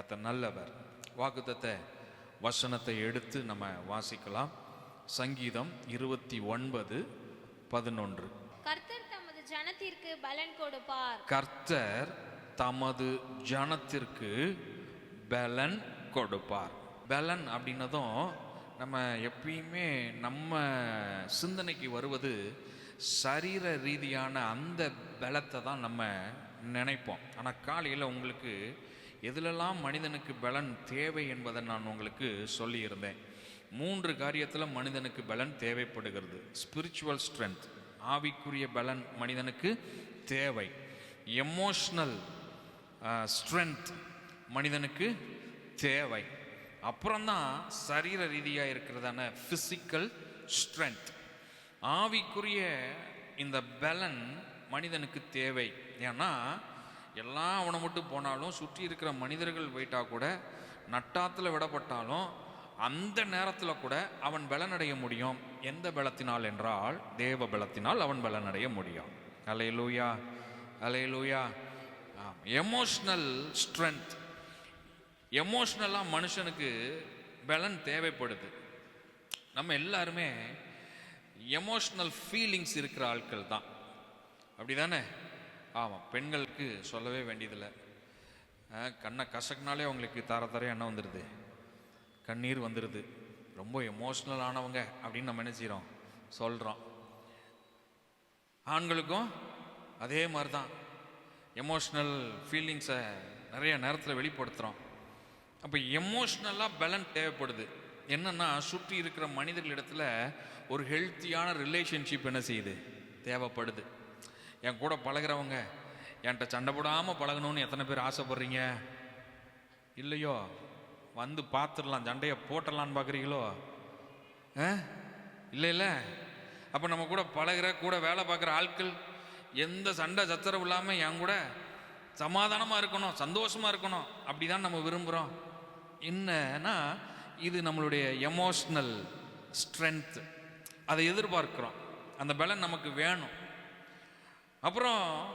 கத்த நல்லவர். வாக்குத்தத்தை வசனத்தை எடுத்து நம்ம வாசிக்கலாம். சங்கீதம் இருபத்தி ஒன்பது பதினொன்று. கர்த்தர் தமது ஜனத்திற்கு பலன் கொடுப்பார். கர்த்தர் தமது ஜனத்திற்கு பலன் கொடுப்பார். பலன் அப்படின்னதும் நம்ம எப்பயுமே நம்ம சிந்தனைக்கு வருவது சரீர ரீதியான அந்த பலத்தை தான் நம்ம நினைப்போம். ஆனால் காலையில் உங்களுக்கு எதிலெல்லாம் மனிதனுக்கு பலன் தேவை என்பதை நான் உங்களுக்கு சொல்லியிருந்தேன். மூன்று காரியத்தில் மனிதனுக்கு பலன் தேவைப்படுகிறது. ஸ்பிரிச்சுவல் ஸ்ட்ரென்த் ஆவிக்குரிய பலன் மனிதனுக்கு தேவை. எமோஷ்னல் ஸ்ட்ரென்த் மனிதனுக்கு தேவை. அப்புறம்தான் சரீர ரீதியாக இருக்கிறதான ஃபிசிக்கல் ஸ்ட்ரென்த் ஆவிக்குரிய இந்த பலன் மனிதனுக்கு தேவை. ஏன்னா எல்லாம் அவனை மட்டும் போனாலும் சுற்றி இருக்கிற மனிதர்கள் போயிட்டா கூட நட்டாத்தில் விடப்பட்டாலும் அந்த நேரத்தில் கூட அவன் பலனடைய முடியும். எந்த பலத்தினால் என்றால் தேவ பலத்தினால் அவன் பலனடைய முடியும். அலையலூயா அலையலூயா எமோஷ்னல் ஸ்ட்ரென்த் எமோஷ்னலாக மனுஷனுக்கு பலன் தேவைப்படுது. நம்ம எல்லாருமே எமோஷ்னல் ஃபீலிங்ஸ் இருக்கிற ஆட்கள் தான். அப்படி தானே ஆமாம் பெண்களுக்கு சொல்லவே வேண்டியதில்லை. கண்ணை கசக்குனாலே அவங்களுக்கு தர தர என்ன வந்துடுது கண்ணீர் வந்துடுது ரொம்ப எமோஷ்னல் ஆனவங்க அப்படின்னு நம்ம என்ன செய்கிறோம் சொல்கிறோம் ஆண்களுக்கும் அதே மாதிரி தான் எமோஷ்னல் ஃபீலிங்ஸை நிறைய நேரத்தில் வெளிப்படுத்துகிறோம் அப்போ எமோஷ்னலாக பலன் தேவைப்படுது. என்னென்னா சுற்றி இருக்கிற மனிதர்களிடத்தில் ஒரு ஹெல்த்தியான ரிலேஷன்ஷிப் என்ன செய்யுது? தேவைப்படுது. என் கூட பழகுறவங்க என்கிட்ட சண்டை போடாமல் பழகணும்னு எத்தனை பேர் ஆசைப்படுறீங்க? இல்லையோ வந்து பார்த்துடலாம் சண்டையை போட்டலான்னு பார்க்குறீங்களோ? ஆ? இல்லை இல்லை. அப்போ நம்ம கூட பழகுற கூட வேலை பார்க்குற ஆட்கள் எந்த சண்டை சச்சரவு இல்லாமல் என் கூட சமாதானமாக இருக்கணும் சந்தோஷமாக இருக்கணும். அப்படி தான் நம்ம விரும்புகிறோம் என்னன்னா இது நம்மளுடைய எமோஷ்னல் ஸ்ட்ரென்த் அதை எதிர்பார்க்குறோம். அந்த பலன் நமக்கு வேணும். அப்புறம்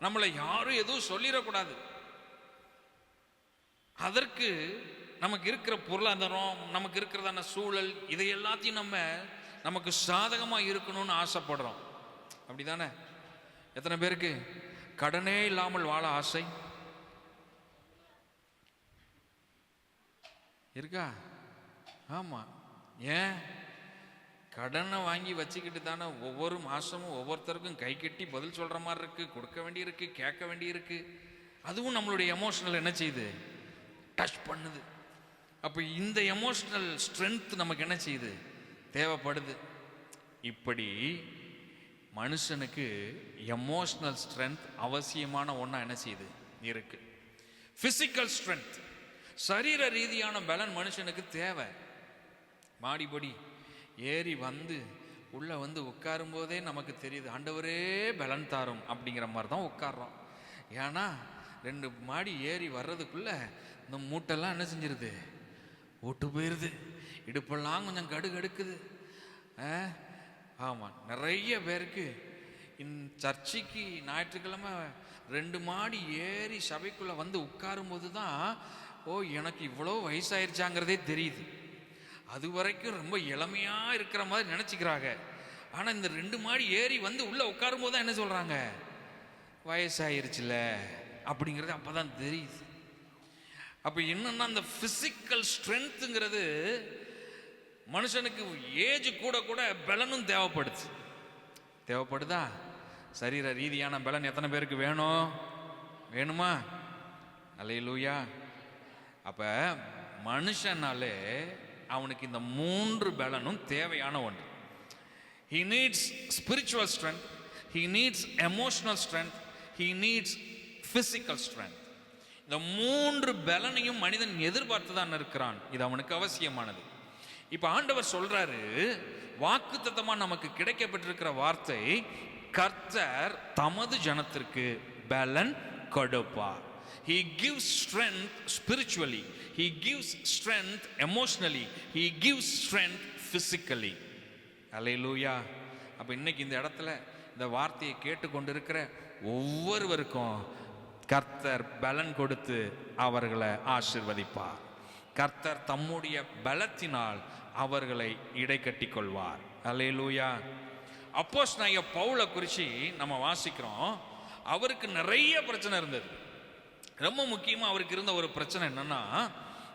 நம்மளை யாரும் எதுவும் சொல்லிடக்கூடாது. அதற்கு நமக்கு இருக்கிற பொருளாதாரம் நமக்கு இருக்கிறதான சூழல் இதை எல்லாத்தையும் நம்ம நமக்கு சாதகமாக இருக்கணும்னு ஆசைப்படுறோம். அப்படிதானே? எத்தனை பேருக்கு? கடனே இல்லாமல் வாழ ஆசை? இருக்கா? ஆமாம் ஏன்? கடனை வாங்கி வச்சுக்கிட்டு தானே ஒவ்வொரு மாதமும் ஒவ்வொருத்தருக்கும் கை கட்டி பதில் சொல்கிற மாதிரி இருக்குது கொடுக்க வேண்டியிருக்கு கேட்க வேண்டியிருக்கு. அதுவும் நம்மளுடைய எமோஷனல் என்ன செய்யுது? டச் பண்ணுது. அப்போ இந்த எமோஷ்னல் ஸ்ட்ரென்த் நமக்கு என்ன செய்யுது? தேவைப்படுது. இப்படி மனுஷனுக்கு எமோஷ்னல் ஸ்ட்ரென்த் அவசியமான ஒன்றா என்ன செய்யுது? இருக்கு. ஃபிசிக்கல் ஸ்ட்ரென்த் சரீர ரீதியான பலன் மனுஷனுக்கு தேவை. மாடிபடி ஏறி வந்து உள்ளே வந்து உட்காரும் போதே நமக்கு தெரியுது ஆண்டவரே பலன் தாரும் அப்படிங்கிற மாதிரி தான் உட்கார்றோம். ஏன்னா ரெண்டு மாடி ஏறி வர்றதுக்குள்ளே இந்த மூட்டெல்லாம் என்ன செஞ்சிருது? ஓட்டு போயிடுது இடுப்பெல்லாம் கொஞ்சம் கடு கடுக்குது ஆமாம் நிறைய பேருக்கு இந் சர்ச்சைக்கு ஞாயிற்றுக்கிழமை ரெண்டு மாடி ஏறி சபைக்குள்ளே வந்து உட்காரும்போது தான் ஓ எனக்கு இவ்வளோ வயசாயிருச்சாங்கிறதே தெரியுது. அது வரைக்கும் ரொம்ப இளமையாக இருக்கிற மாதிரி நினச்சிக்கிறாங்க. ஆனால் இந்த ரெண்டு மாடி ஏறி வந்து உள்ளே உட்காரும்போது தான் என்ன சொல்கிறாங்க வயசாயிருச்சுல அப்படிங்கிறது அப்போ தான் தெரியுது. அப்போ என்னன்னா அந்த ஃபிசிக்கல் ஸ்ட்ரென்த்துங்கிறது மனுஷனுக்கு ஏஜ் கூட கூட பலனும் தேவைப்படுது. தேவைப்படுதா? சரீர ரீதியான பலன் எத்தனை பேருக்கு வேணும்? வேணுமா? அலையிலூயா அப்போ மனுஷனாலே அவனுக்கு இந்த மூன்று பலனும் தேவையான ஒன்று. He needs spiritual strength he needs emotional strength he needs physical strength இந்த மூன்று பலனையும் மனிதன் எதிர்பார்த்து தான் இருக்கிறான். இது அவனுக்கு அவசியமானது. இப்போ ஆண்டவர் சொல்றாரு வாக்குத்தத்தமா நமக்கு கிடைக்கப்பட்டிருக்கிற வார்த்தை கர்த்தர் தமது ஜனத்திற்கு பலன் கொடுப்பார். He gives strength spiritually. He gives strength emotionally. He gives strength physically. அலையிலூயா அப்போ இன்னைக்கு இந்த இடத்துல இந்த வார்த்தையை கேட்டுக்கொண்டிருக்கிற ஒவ்வொருவருக்கும் கர்த்தர் பலன் கொடுத்து அவர்களை ஆசிர்வதிப்பார் கர்த்தர் தம்முடைய பலத்தினால் அவர்களை இடைக்கட்டி கொள்வார் லூயா அப்போஸ் நான் பவுலை குறித்து நம்ம வாசிக்கிறோம் அவருக்கு நிறைய பிரச்சனை இருந்தது ரொம்ப முக்கியமாக அவருக்கு இருந்த ஒரு பிரச்சனை என்னன்னா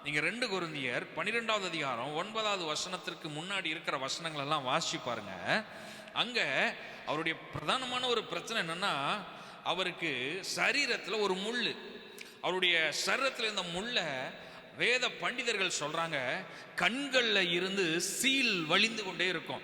நீங்கள் ரெண்டு குருந்தியர் பன்னிரெண்டாவது அதிகாரம் ஒன்பதாவது வசனத்திற்கு முன்னாடி இருக்கிற வசனங்கள் எல்லாம் வாசிச்சு பாருங்க. அவருடைய பிரதானமான ஒரு பிரச்சனை என்னன்னா அவருக்கு சரீரத்தில் ஒரு முள் அவருடைய சரீரத்தில் இருந்த முள்ளை வேத பண்டிதர்கள் சொல்கிறாங்க கண்களில் இருந்து சீல் வழிந்து கொண்டே இருக்கும்.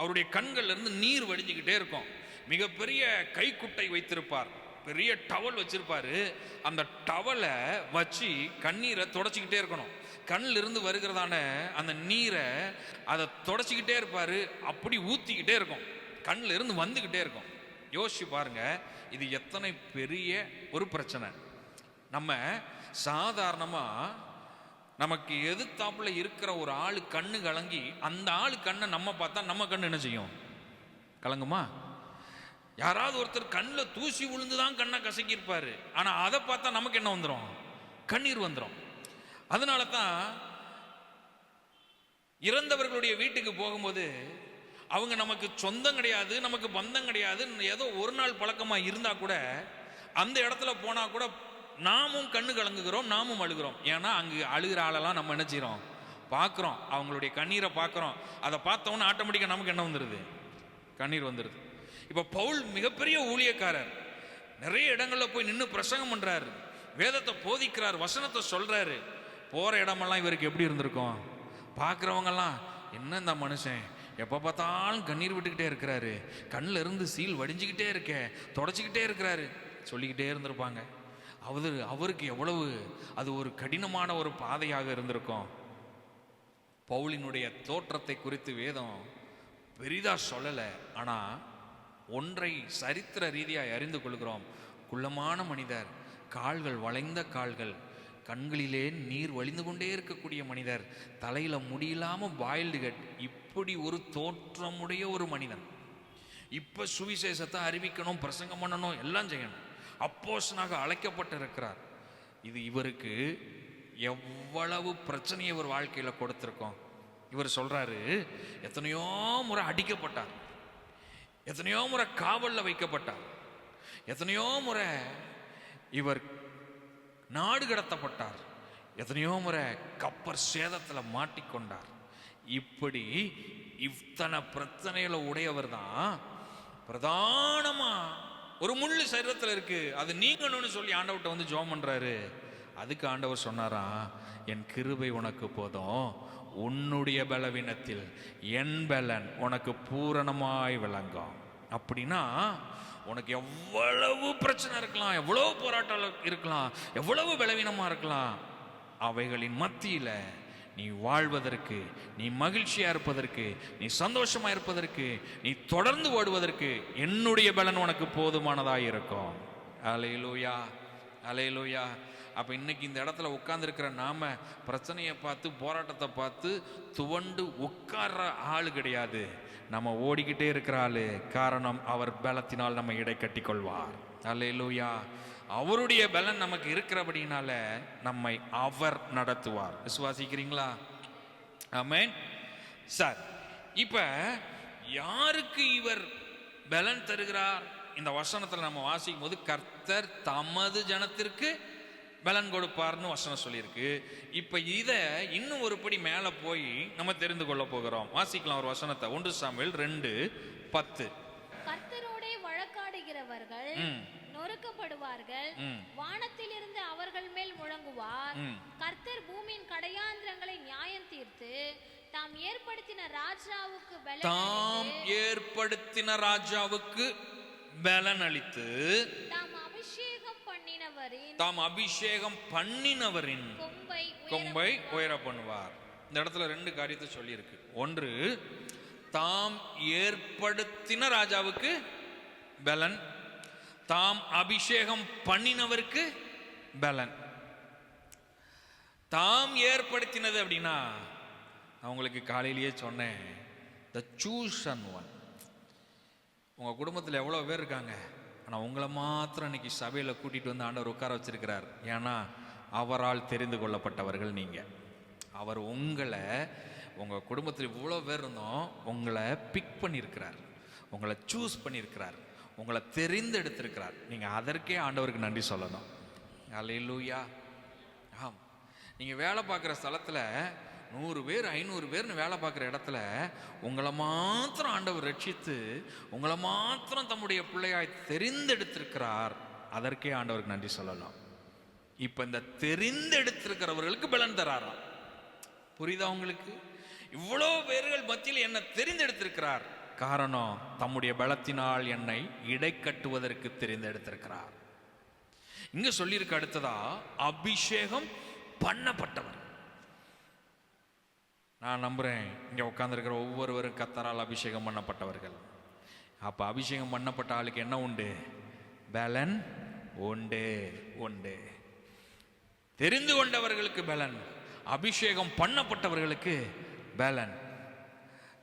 அவருடைய கண்கள்லேருந்து நீர் வழிஞ்சுக்கிட்டே இருக்கும். மிகப்பெரிய கைக்குட்டை வைத்திருப்பார். பெரிய டவல் வச்சுருப்பாரு. அந்த டவலை வச்சு கண்ணீரை தொடச்சிக்கிட்டே இருக்கணும். கண்ணிலிருந்து வருகிறதான அந்த நீரை அதை தொடச்சிக்கிட்டே இருப்பார். அப்படி ஊற்றிக்கிட்டே இருக்கும். கண்ணில் இருந்து வந்துக்கிட்டே இருக்கும். யோசிச்சு பாருங்க இது எத்தனை பெரிய ஒரு பிரச்சனை. நம்ம சாதாரணமாக நமக்கு எதிர்த்தாப்புல இருக்கிற ஒரு ஆள் கண்ணு கலங்கி அந்த ஆள் கண்ணை நம்ம பார்த்தா நம்ம கண்ணு என்ன செய்யும்? கலங்குமா? யாராவது ஒருத்தர் கண்ணில் தூசி விழுந்து தான் கண்ணை கசக்கியிருப்பார். ஆனால் அதை பார்த்தா நமக்கு என்ன வந்துடும் கண்ணீர் வந்துடும் அதனால தான் இறந்தவர்களுடைய வீட்டுக்கு போகும்போது அவங்க நமக்கு சொந்தம் கிடையாது நமக்கு பந்தம் கிடையாது ஏதோ ஒரு நாள் பழக்கமாக இருந்தால் கூட அந்த இடத்துல போனால் கூட நாமும் கண்ணு கலங்குகிறோம் நாமும் அழுகிறோம். ஏன்னா அங்கே அழுகிற ஆளெல்லாம் நம்ம என்ன செய்கிறோம் பார்க்குறோம். அவங்களுடைய கண்ணீரை பார்க்குறோம். அதை பார்த்தோன்னே ஆட்டோமேட்டிக்காக நமக்கு என்ன வந்துடுது கண்ணீர் வந்துடுது இப்போ பவுல் மிகப்பெரிய ஊழியக்காரர். நிறைய இடங்களில் போய் நின்று பிரசங்கம் பண்ணுறாரு வேதத்தை போதிக்கிறார் வசனத்தை சொல்கிறாரு போகிற இடமெல்லாம் இவருக்கு எப்படி இருந்திருக்கும்? பார்க்குறவங்கெல்லாம் என்ன இந்த மனுஷன்? எப்போ பார்த்தாலும் கண்ணீர் விட்டுக்கிட்டே இருக்கிறாரு. கண்ணில் இருந்து சீல் வடிஞ்சுக்கிட்டே இருக்கே தொடச்சிக்கிட்டே இருக்கிறாரு. சொல்லிக்கிட்டே இருந்திருப்பாங்க. அவர் அவருக்கு எவ்வளவு அது ஒரு கடினமான ஒரு பாதையாக இருந்திருக்கும். பவுலினுடைய தோற்றத்தை குறித்து வேதம் பெரிதாக சொல்லலை. ஆனால் ஒன்றை சரித்திர ரீதியாய் அறிந்து கொள்கிறோம். குள்ளமான மனிதர் கால்கள் வளைந்த கால்கள். கண்களிலே நீர் வழிந்து கொண்டே இருக்கக்கூடிய மனிதர். தலையில் முடியில்லாமல் பாயில்டு கட். இப்படி ஒரு தோற்றமுடைய ஒரு மனிதன். இப்போ சுவிசேஷத்தை அறிவிக்கணும் பிரசங்கம் பண்ணணும் எல்லாம் செய்யணும். அப்போஸ்னாக அழைக்கப்பட்டிருக்கிறார். இது இவருக்கு எவ்வளவு பிரச்சனையை இவர் வாழ்க்கையில் கொடுத்துருக்கோம். இவர் சொல்கிறாரு எத்தனையோ முறை அடிக்கப்பட்டார். எத்தனையோ முறை காவலில் வைக்கப்பட்டார். எத்தனையோ முறை இவர் நாடு கடத்தப்பட்டார். எத்தனையோ முறை கப்பர் சேதத்தில் மாட்டிக்கொண்டார். இப்படி இத்தனை பிரச்சனைகளை உடையவர் தான் பிரதானமாக ஒரு முள்ளு சரீரத்தில் இருக்கு. அது நீங்கணும்னு சொல்லி ஆண்டவர்கிட்ட வந்து ஜோம் பண்ணுறாரு அதுக்கு ஆண்டவர் சொன்னாராம் என் கிருபை உனக்கு போதும். உன்னுடைய பலவீனத்தில் என் பலன் உனக்கு பூரணமாய் விளங்கும். அப்படின்னா உனக்கு எவ்வளவு பிரச்சனை இருக்கலாம் எவ்வளவு போராட்டம் இருக்கலாம் எவ்வளவு பலவீனமாக இருக்கலாம் அவைகளின் மத்தியில் நீ வாழ்வதற்கு நீ மகிழ்ச்சியாக இருப்பதற்கு நீ சந்தோஷமாக இருப்பதற்கு நீ தொடர்ந்து ஓடுவதற்கு என்னுடைய பலன் உனக்கு போதுமானதாக இருக்கும். அலையிலூயா அலையிலூயா அப்போ இன்னைக்கு இந்த இடத்துல உட்காந்துருக்கிற நாம பிரச்சனையை பார்த்து போராட்டத்தை பார்த்து துவண்டு உட்கார்ற ஆள் கிடையாது. நம்ம ஓடிக்கிட்டே இருக்கிற ஆளு. காரணம் அவர் பலத்தினால் நம்ம இடை கட்டி கொள்வார் அல்லேலூயா. அவருடைய பலன் நமக்கு இருக்கிறபடினால நம்மை அவர் நடத்துவார். விசுவாசிக்கிறீங்களா? ஆமேன். சார் இப்போ யாருக்கு இவர் பலன் தருகிறார்? இந்த வசனத்தில் நம்ம வாசிக்கும் போது கர்த்தர் தமது ஜனத்திற்கு பலன் கொடுப்பார்னு வசனம் சொல்லியிருக்கு இப்ப இத இன்னும் ஒரு படி மேல போய் நம்ம தெரிந்து கொள்ள போகிறோம் வாசிக்கலாம் ஒரு வசனத்தை ஒன்று சாமுவேல் ரெண்டு பத்து கர்த்தரோடே வழக்காடுகிறவர்கள். நொறுக்கப்படுவார்கள். வானத்திலிருந்து அவர்கள் மேல் முழங்குவார். கர்த்தர் பூமியின் கடையாந்திரங்களை நியாயம் தீர்த்து தாம் ஏற்படுத்தின ராஜாவுக்கு தாம் ஏற்படுத்தின ராஜாவுக்கு பலன் அளித்து தாம் தாம் அபிஷேகம் பண்ணினவரின் கொம்பை உயர பண்ணுவார். இந்த இடத்துல ரெண்டு காரியத்தை சொல்லியிருக்கு. ஒன்று தாம் ஏற்படுத்தின ராஜாவுக்கு பலன் தாம் அபிஷேகம் பண்ணினவருக்கு பலன். தாம் ஏற்படுத்தினது அப்படின்னா நான் உங்களுக்கு காலையிலேயே சொன்னேன் த சூசன் ஒன் உங்க குடும்பத்தில் எவ்வளோ பேர் இருக்காங்க? ஆனால் உங்களை மாத்திரம் இன்னைக்கு சபையில் கூட்டிகிட்டு வந்து ஆண்டவர் உட்கார வச்சிருக்கிறார். ஏன்னா அவரால் தெரிந்து கொள்ளப்பட்டவர்கள் நீங்கள் அவர் உங்களை உங்கள் குடும்பத்தில் இவ்வளோ பேர் இருந்தோம் உங்களை பிக் பண்ணியிருக்கிறார். உங்களை சூஸ் பண்ணியிருக்கிறார். உங்களை தெரிந்தெடுத்திருக்கிறார். நீங்கள் அதற்கே ஆண்டவருக்கு நன்றி சொல்லணும். அல்லேலூயா ஆம். நீங்கள் வேலை பார்க்குற ஸ்தலத்தில் நூறு பேர் ஐநூறு பேர்னு வேலை பார்க்குற இடத்துல உங்களை மாத்திரம் ஆண்டவர் ரட்சித்து உங்களை மாத்திரம் தம்முடைய பிள்ளையாய் தெரிந்தெடுத்திருக்கிறார். அதற்கே ஆண்டவருக்கு நன்றி சொல்லலாம். இப்போ இந்த தெரிந்தெடுத்திருக்கிறவர்களுக்கு பலன் தராராம். புரியுதா உங்களுக்கு? இவ்வளோ பேர்கள் மத்தியில் என்ன தெரிந்தெடுத்திருக்கிறார். காரணம் தம்முடைய பலத்தினால் என்னை இடை கட்டுவதற்கு தெரிந்தெடுத்திருக்கிறார். இங்க சொல்லியிருக்க அடுத்ததா அபிஷேகம் பண்ணப்பட்டவர். நான் நம்புகிறேன் இங்கே உட்காந்துருக்கிற ஒவ்வொருவரும் கத்தரால் அபிஷேகம் பண்ணப்பட்டவர்கள். அப்போ அபிஷேகம் பண்ணப்பட்ட ஆளுக்கு என்ன உண்டு? பலன் உண்டு உண்டு. தெரிந்து கொண்டவர்களுக்கு பலன் அபிஷேகம் பண்ணப்பட்டவர்களுக்கு பலன்.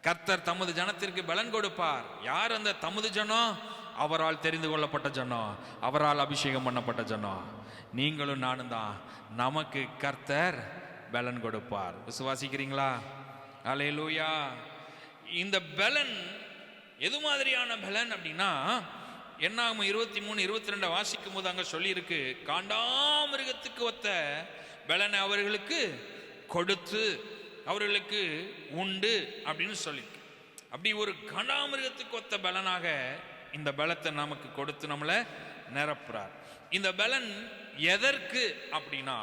கர்த்தர் தமது ஜனத்திற்கு பலன் கொடுப்பார். யார் அந்த தமது ஜனம் அவரால் தெரிந்து கொள்ளப்பட்ட ஜனம் அவரால் அபிஷேகம் பண்ணப்பட்ட ஜனம் நீங்களும் நானும் தான் நமக்கு கர்த்தர் பலன் கொடுப்பார். விசுவாசிக்கிறீங்களா? அலையலூயா இந்த பலன் எது மாதிரியான பலன் அப்படின்னா என்னாகும் இருபத்தி மூணு இருபத்தி ரெண்டை வாசிக்கும் போது அங்கே சொல்லியிருக்கு காண்டாமிருகத்துக்கு ஒத்த பலனை அவர்களுக்கு கொடுத்து அவர்களுக்கு உண்டு அப்படின்னு சொல்லியிருக்கு. அப்படி ஒரு காண்டாமிருகத்துக்கு ஒத்த பலனாக இந்த பலத்தை நமக்கு கொடுத்து நம்மளை நிரப்புறார். இந்த பலன் எதற்கு அப்படின்னா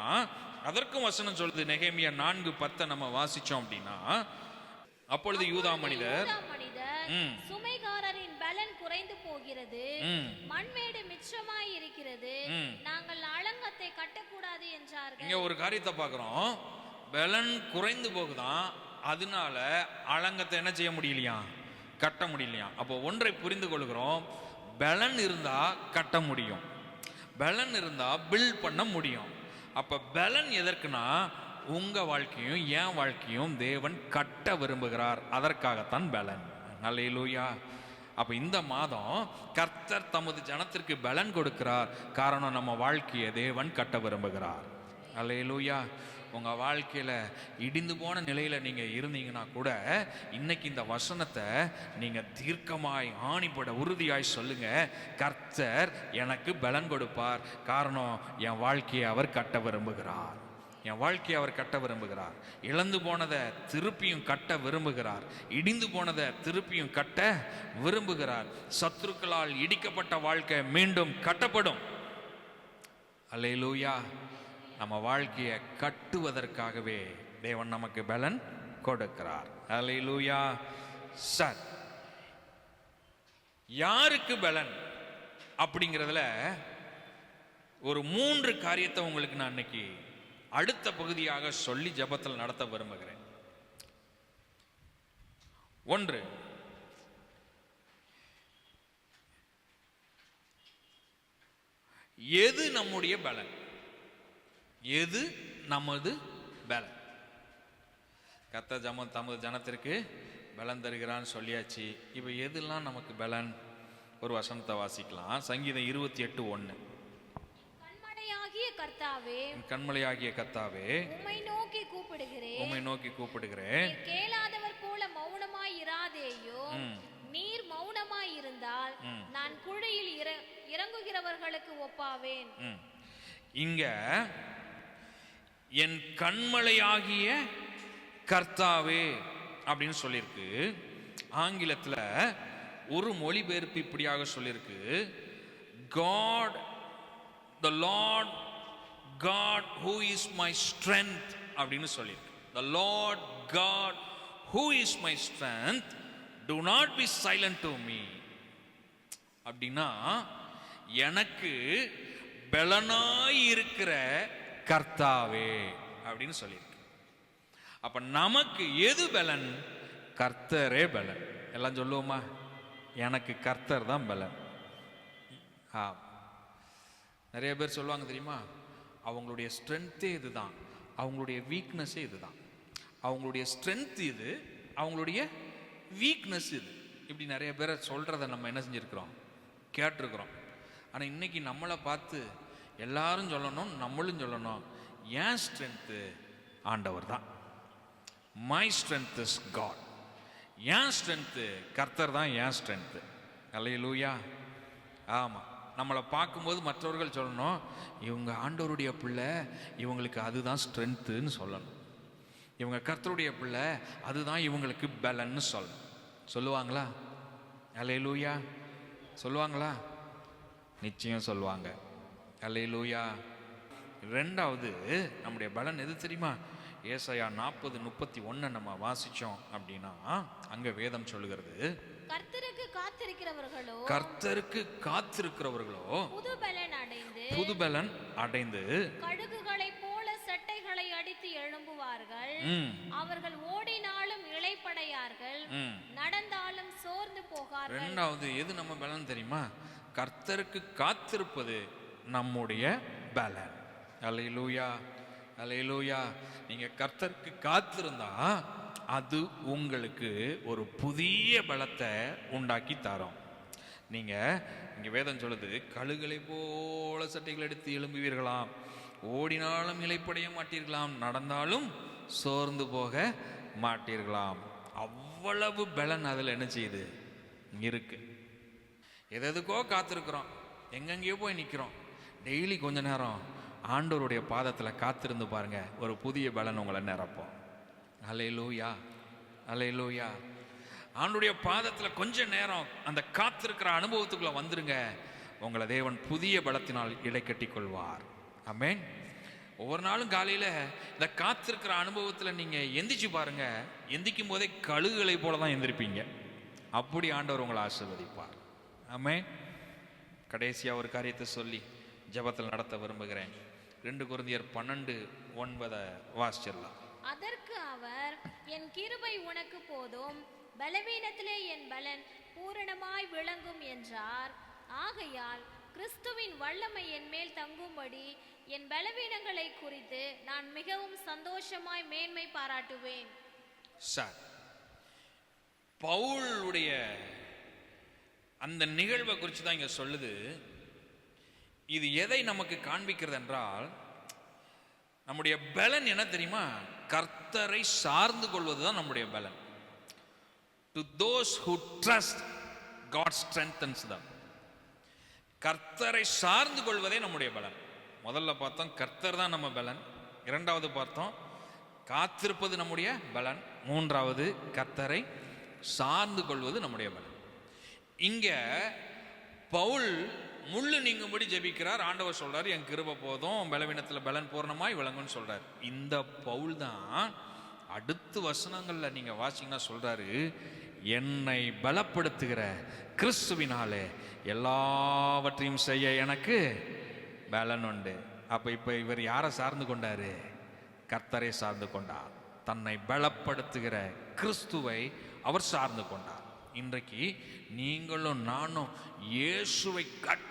அதற்கும் வசனம் சொல்லுது நெகேமியா நான்கு பத்தை நம்ம வாசிச்சோம் அப்படின்னா அப்பொழுது யூதா மனிதர். சுமைகாரரின் பலன் குறைந்து போகிறது. மண்மேடு மிச்சமாய் இருக்கிறது. நாங்கள் அலங்கத்தை கட்டக்கூடாது என்றார்கள். இங்க ஒரு காரியத்தை பார்க்குறோம். பலன் குறைந்து போகுதாம் அதனால அலங்கத்தை என்ன செய்ய முடியலையா? கட்ட முடியலையா? அப்போ ஒன்றை புரிந்து கொள்கிறோம். பலன் இருந்தா கட்ட முடியும். பலன் இருந்தா பில்ட் பண்ண முடியும். அப்போ பலன் எதற்குனா உங்கள் வாழ்க்கையும் என் வாழ்க்கையும் தேவன் கட்ட விரும்புகிறார். அதற்காகத்தான் பலன். நல்ல அப்போ இந்த மாதம் கர்த்தர் தமது ஜனத்திற்கு பலன் கொடுக்கிறார். காரணம் நம்ம வாழ்க்கையை தேவன் கட்ட விரும்புகிறார். அல்லையிலூயா உங்கள் வாழ்க்கையில் இடிந்து போன நிலையில் நீங்கள் இருந்தீங்கன்னா கூட இன்னைக்கு இந்த வசனத்தை நீங்கள் தீர்க்கமாய் ஆணிப்பட உறுதியாய் சொல்லுங்க. கர்த்தர் எனக்கு பலன் கொடுப்பார். காரணம் என் வாழ்க்கையை அவர் கட்ட விரும்புகிறார். என் வாழ்க்கையை அவர் கட்ட விரும்புகிறார். இழந்து போனதை திருப்பியும் கட்ட விரும்புகிறார். இடிந்து போனதை திருப்பியும் கட்ட விரும்புகிறார். சத்துருக்களால் இடிக்கப்பட்ட வாழ்க்கை மீண்டும் கட்டப்படும். அல்லையிலூயா நம்ம வாழ்க்கையை கட்டுவதற்காகவே தேவன் நமக்கு பலன் கொடுக்கிறார். அல்லேலூயா சார் யாருக்கு பலன் அப்படிங்கிறதுல ஒரு மூன்று காரியத்தை உங்களுக்கு நான் இன்னைக்கு அடுத்த பகுதியாக சொல்லி ஜெபத்தில் நடத்த விரும்புகிறேன். ஒன்று எது நம்முடைய பலன்? எது நமது பலன்? கத்த ஜம தமது ஜனத்திற்கு பலன் தருகிறான்னு சொல்லியாச்சு. இப்போ எதெல்லாம் நமக்கு பலன்? ஒரு வசனத்தை வாசிக்கலாம். சங்கீதம் இருபத்தி எட்டு ஒன்று கண்மலையாகிய கர்த்தாவே கண்மலையாகிய கத்தாவே உம்மை நோக்கி கூப்பிடுகிறேன். உம்மை நோக்கி கூப்பிடுகிறேன். நீர் கேளாதவர் போல மௌனமாய் இராதேயோ. நீர் மௌனமாய் இருந்தால். நான் குழியில் இற- இறங்குகிறவர்களுக்கு ஒப்பாவேன். இங்க என் கண்மலையாகிய கர்த்தாவே அப்படின்னு சொல்லியிருக்கு. ஆங்கிலத்தில் ஒரு மொழிபெயர்ப்பு இப்படியாக சொல்லியிருக்கு. God the Lord God who is my strength அப்படின்னு சொல்லியிருக்கு. The Lord God who is my strength do not be silent to me அப்படின்னா எனக்கு பலனாய் இருக்கிற கர்த்தாவே அப்படின்னு சொல்லியிருக்கு. அப்ப நமக்கு எது பலன்? கர்த்தரே பலன். எல்லாம் சொல்லுவோமா? எனக்கு கர்த்தர் தான் பலன். ஆ நிறைய பேர் சொல்லுவாங்க தெரியுமா? அவங்களுடைய ஸ்ட்ரென்த்தே இதுதான். அவங்களுடைய வீக்னஸே இதுதான். அவங்களுடைய ஸ்ட்ரென்த் இது அவங்களுடைய வீக்னஸ் இது. இப்படி நிறைய பேரை சொல்கிறத நம்ம என்ன செஞ்சுருக்கிறோம்? கேட்டிருக்கிறோம். ஆனால் இன்றைக்கி நம்மளை பார்த்து எல்லாரும் சொல்லணும் நம்மளும் சொல்லணும். ஏன் ஸ்ட்ரென்த்து ஆண்டவர் தான். மை ஸ்ட்ரென்த் இஸ் காட் ஏன் ஸ்ட்ரென்த்து கர்த்தர் தான் ஏன் ஸ்ட்ரென்த்து அல்லையிலூயா ஆமாம் நம்மளை பார்க்கும்போது மற்றவர்கள் சொல்லணும் இவங்க ஆண்டவருடைய பிள்ளை இவங்களுக்கு அதுதான் ஸ்ட்ரென்த்துன்னு சொல்லணும். இவங்க கர்த்தருடைய பிள்ளை அதுதான் இவங்களுக்கு பலன்னு சொல்லணும். சொல்லுவாங்களா? அல்லையிலூயா சொல்லுவாங்களா? நிச்சயம் சொல்லுவாங்க. அல்லையிலூயா ரெண்டாவது நம்முடைய பலன் எது தெரியுமா? ஏசாயா நாற்பது முப்பத்தி ஒன்றை நம்ம வாசிச்சோம் அப்படின்னா அங்க வேதம் சொல்லுகிறது கர்த்தருக்கு காத்திருக்கிறவர்களோ கர்த்தருக்கு காத்திருக்கிறவர்களோ புது பலன் அடைந்து புது பலன் அடைந்து கழுகுகளைப் போல சட்டைகளை அடித்து எழும்புவார்கள் அவர்கள் ஓடினாலும் இளைப்படையார்கள். நடந்தாலும் சோர்ந்து போகார்கள். ரெண்டாவது எது நம்ம பலன் தெரியுமா? கர்த்தருக்கு காத்திருப்பது நம்முடைய பலன். அலையிலூயா அலையிலூயா நீங்கள் கர்த்தருக்கு காத்திருந்தா அது உங்களுக்கு ஒரு புதிய பலத்தை உண்டாக்கி தரும். நீங்கள் இங்கே வேதம் சொல்லுது கழுகளை போல சட்டைகள் எடுத்து எழும்புவீர்களாம். ஓடினாலும் இலைப்படைய மாட்டீர்களாம். நடந்தாலும் சோர்ந்து போக மாட்டீர்களாம். அவ்வளவு பலன் அதில் என்ன செய்யுது? இருக்கு. எது எதுக்கோ காத்திருக்கிறோம். எங்கெங்கேயோ போய் நிற்கிறோம் டெய்லி கொஞ்ச நேரம் ஆண்டவருடைய பாதத்தில் காத்திருந்து பாருங்கள் ஒரு புதிய பலன் உங்களை நிரப்போம். அலையிலூயா அலையிலூயா ஆண்டுடைய பாதத்தில் கொஞ்ச நேரம் அந்த காத்திருக்கிற அனுபவத்துக்குள்ளே வந்துருங்க. உங்களை தேவன் புதிய பலத்தினால் இடை கட்டிக் கொள்வார் அமேன் ஒவ்வொரு நாளும் காலையில் இந்த காத்திருக்கிற அனுபவத்தில் நீங்கள் எந்திரிச்சு பாருங்க. எந்திக்கும் போதே கழுகுகளை போல தான் எந்திரிப்பீங்க. அப்படி ஆண்டவர் உங்களை ஆசீர்வதிப்பார். அமேன் கடைசியாக ஒரு காரியத்தை சொல்லி ஜெபத்தில் நடத்த விரும்புகிறேன். ரெண்டு குருந்தியர் பன்னெண்டு ஒன்பதை வாசிச்சிடலாம். அதற்கு அவர் என் கிருபை உனக்கு போதும். பலவீனத்திலே என் பலன் பூரணமாய் விளங்கும் என்றார். ஆகையால் கிறிஸ்துவின் வல்லமை என் மேல் தங்கும்படி என் பலவீனங்களை குறித்து நான் மிகவும் சந்தோஷமாய் மேன்மை பாராட்டுவேன். சார் பவுலுடைய அந்த நிகழ்வை குறித்து தான் இங்க சொல்லுது. இது எதை நமக்கு காண்பிக்கிறது என்றால் நம்முடைய பலன் என்ன தெரியுமா? கர்த்தரை சார்ந்து கொள்வது தான் நம்முடைய பலன். To those who trust God strengthens தான் கர்த்தரை சார்ந்து கொள்வதே நம்முடைய பலன். முதல்ல பார்த்தோம் கர்த்தர் தான் நம்ம பலன். இரண்டாவது பார்த்தோம் காத்திருப்பது நம்முடைய பலன். மூன்றாவது கர்த்தரை சார்ந்து கொள்வது நம்முடைய பலன். இங்க பவுல் முள்ளு நீங்கும்படி ஜெபிக்கிறார். ஆண்டவர் சொல்றார் என் கிருப போதும் பலவீனத்தில் பலன் பூர்ணமாய் விளங்கும்னு சொல்றார். இந்த பவுல் தான் அடுத்து வசனங்களில் நீங்கள் வாசிங்கன்னா சொல்றாரு என்னை பலப்படுத்துகிற கிறிஸ்துவினாலே எல்லாவற்றையும் செய்ய எனக்கு பலன் உண்டு. அப்போ இப்போ இவர் யாரை சார்ந்து கொண்டாரு? கர்த்தரை சார்ந்து கொண்டார். தன்னை பலப்படுத்துகிற கிறிஸ்துவை அவர் சார்ந்து கொண்டார். இன்றைக்கு நீங்களும் நானும் இயேசுவை கட்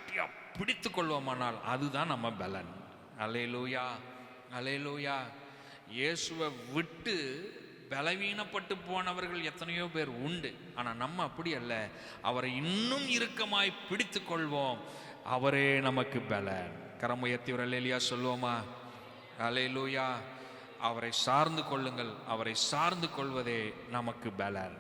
பிடித்து கொள்வோமானால் அதுதான் நம்ம பலன். அலையலூயா அலையலூயா இயேசுவை விட்டு பலவீனப்பட்டு போனவர்கள் எத்தனையோ பேர் உண்டு. ஆனால் நம்ம அப்படி அல்ல. அவரை இன்னும் இறுக்கமாய் பிடித்து கொள்வோம் அவரே நமக்கு பலன். கரம் உயர்த்தியவர் அலையிலியா சொல்லுவோமா? அலேலூயா அவரை சார்ந்து கொள்ளுங்கள். அவரை சார்ந்து கொள்வதே நமக்கு பலன்.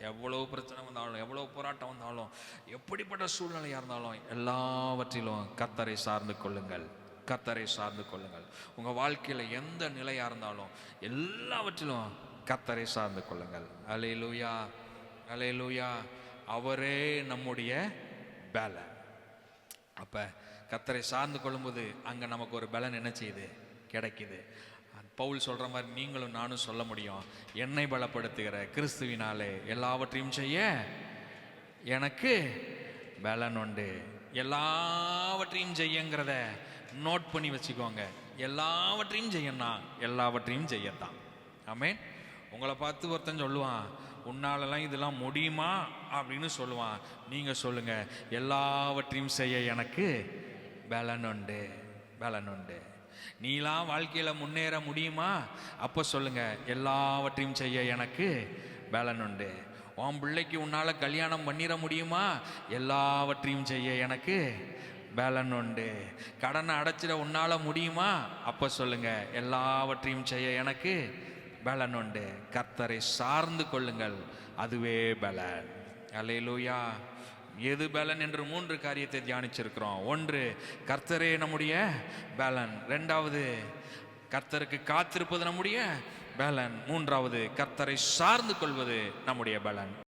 எவ்வளவு பிரச்சனை வந்தாலும் எவ்வளவு போராட்டம் வந்தாலும் எப்படிப்பட்ட சூழ்நிலையாக இருந்தாலும் எல்லாவற்றிலும் கத்தரை சார்ந்து கொள்ளுங்கள். கத்தரை சார்ந்து கொள்ளுங்கள். உங்கள் வாழ்க்கையில் எந்த நிலையாக இருந்தாலும் எல்லாவற்றிலும் கத்தரை சார்ந்து கொள்ளுங்கள். அலே லூயா அலே லூயா அவரே நம்முடைய பலன். அப்போ கத்தரை சார்ந்து கொள்ளும்போது அங்கே நமக்கு ஒரு பலன் என்ன செய்யுது? கிடைக்குது. பவுல் சொல்கிற மாதிரி நீங்களும் நானும் சொல்ல முடியும். என்னை பலப்படுத்துகிற கிறிஸ்துவினாலே எல்லாவற்றையும் செய்ய எனக்கு பலன் உண்டு. எல்லாவற்றையும் செய்யுங்கிறத நோட் பண்ணி வச்சுக்கோங்க. எல்லாவற்றையும் செய்யணா எல்லாவற்றையும் செய்யத்தான். ஆமேன் உங்களை பார்த்து ஒருத்தன் சொல்லுவான் உன்னாலலாம் இதெல்லாம் முடியுமா? அப்படின்னு சொல்லுவான். நீங்கள் சொல்லுங்கள் எல்லாவற்றையும் செய்ய எனக்கு பலன் உண்டு பலன் உண்டு. நீலாம் வாழ்க்கையில் முன்னேற முடியுமா? அப்போ சொல்லுங்க எல்லாவற்றையும் செய்ய எனக்கு பலன் உண்டு. உன் பிள்ளைக்கு உன்னால கல்யாணம் பண்ணிட முடியுமா? எல்லாவற்றையும் செய்ய எனக்கு பலன் உண்டு. கடனை அடைச்சிட உன்னால் முடியுமா? அப்போ சொல்லுங்க எல்லாவற்றையும் செய்ய எனக்கு பலன் உண்டு. கர்த்தரை சார்ந்து கொள்ளுங்கள் அதுவே பலன். அலையிலூயா எது பலன் என்று மூன்று காரியத்தை தியானிச்சிருக்கிறோம். ஒன்று கர்த்தரே நம்முடைய பலன். ரெண்டாவது கர்த்தருக்கு காத்திருப்பது நம்முடைய பலன். மூன்றாவது கர்த்தரை சார்ந்து கொள்வது நம்முடைய பலன்.